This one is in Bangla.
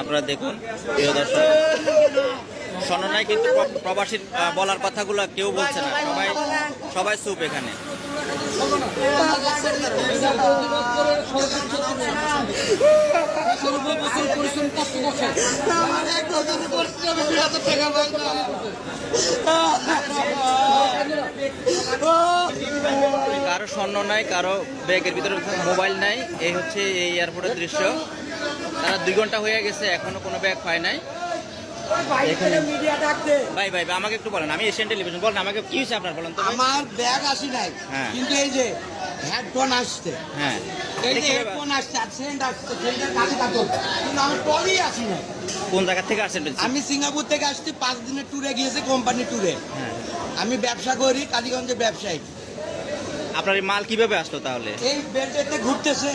আপনারা দেখুন, প্রিয় স্বর্ণ নাই কিন্তু প্র- প্রবাসীর বলার কথাগুলো কেউ বলছে না। সবাই সবাই চুপ এখানে। কারও স্বর্ণ নাই কারও ব্যাগের ভিতরে মোবাইল নাই। এই হচ্ছে এই এয়ারপোর্টের দৃশ্য। তারা দুই ঘণ্টা হয়ে গেছে এখনও কোনো ব্যাগ পায় নাই। ভাই ভাই আমাকে একটু বলেন আমি এশিয়ান টেলিভিশন বলেন আমাকে কি হয়েছে আপনার বলেন আমার ব্যাগ আসি নাই হ্যাঁ। কিন্তু এই যে হেডফোন আসছে। হ্যাঁ। এই যে হেডফোন আসছে আসছে সেন্টের কাছে কাটল কিন্তু আমার টলি আসি নাই। কোন জায়গা থেকে আমি সিঙ্গাপুর থেকে আসছি পাঁচ দিনের ট্যুরে গিয়েছি কোম্পানি ট্যুরে হ্যাঁ। আমি ব্যবসা করি কালীগঞ্জে ব্যবসায়ী। আপনার এই মাল কীভাবে আসলো তাহলে? এই বেল্টেতে ঘুরতেছে।